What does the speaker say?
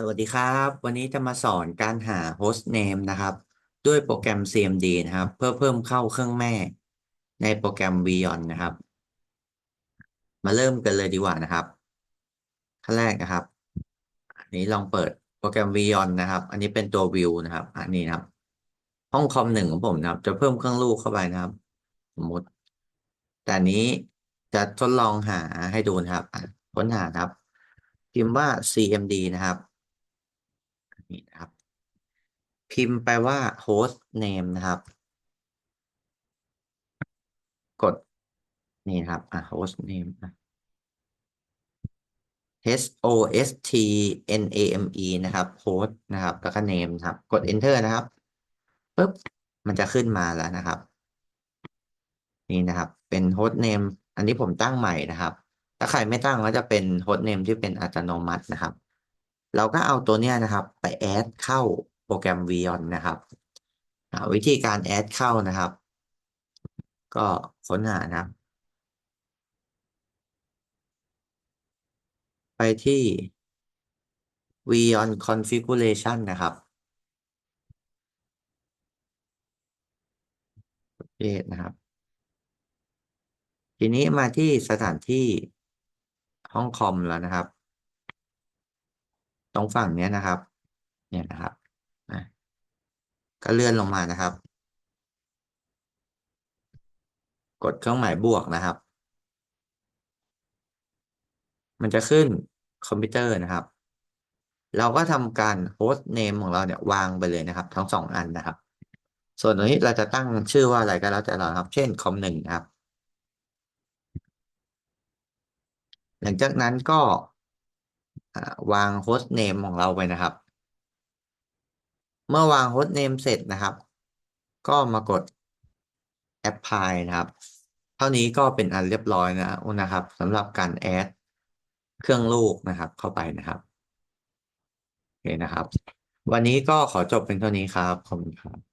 สวัสดีครับ วันนี้จะมาสอนการหา host name นะครับ ด้วยโปรแกรม CMD นะครับ เพื่อเพิ่มเข้าเครื่องแม่ ในโปรแกรม Vion นะครับ มาเริ่มกันเลยดีกว่านะครับขั้นแรกนะครับ อันนี้ลองเปิดโปรแกรม Vion นะครับ อันนี้เป็นตัว View นะครับ อันนี้นะครับ ห้องคอมหนึ่งของผมนะครับ จะเพิ่มเครื่องลูกเข้าไปนะครับ สมมติ แต่นี้จะทดลองหาให้ดูนะครับค้นหาครับ พิมพ์ว่า CMD นะครับ นี่นะครับ พิมพ์ไปว่า host name นะครับ กดนี่นะครับ อะ host name อะ H O S T N A M E นะครับ host นะครับ แล้วก็ name นะครับ กด enter นะครับปุ๊บ มันจะขึ้นมาแล้วนะครับ นี่นะครับ เป็น host name อันนี้ผมตั้งใหม่นะครับ ถ้าใครไม่ตั้งก็จะเป็น host name ที่เป็นอัตโนมัตินะครับ เราก็เอาตัวเนี้ยนะครับ ไปแอดเข้าโปรแกรม Vion นะครับวิธีการแอดเข้านะครับ ก็ค้นหานะครับไปที่ Vion configuration นะครับเภทนะครับ ทีนี้มาที่สถานที่ห้องคอมแล้วนะครับ ตรงฝั่งเนี้ยนะครับ เนี่ยนะครับนะก็เลื่อนลงมานะครับ กดเครื่องหมายบวกนะครับ มันจะขึ้นคอมพิวเตอร์นะครับ เราก็ทำการโฮสต์เนมของเราเนี่ยวางไปเลยนะครับ ทั้งสองอันนะครับ ส่วนตรงนี้เราจะตั้งชื่อว่าอะไรก็แล้วแต่เราครับ เช่นคอมหนึ่งนะครับ หลังจากนั้นก็ อ่าวางโฮสต์เนมของเราไปนะครับ เมื่อวางโฮสต์เนมเสร็จนะครับ ก็มากด apply นะครับ เท่านี้ก็เป็นอันเรียบร้อยนะนะครับสำหรับการแอดเครื่องลูกนะครับ เข้าไปนะครับโอเคนะครับ วันนี้ก็ขอจบเป็นเท่านี้ครับ ขอบคุณครับ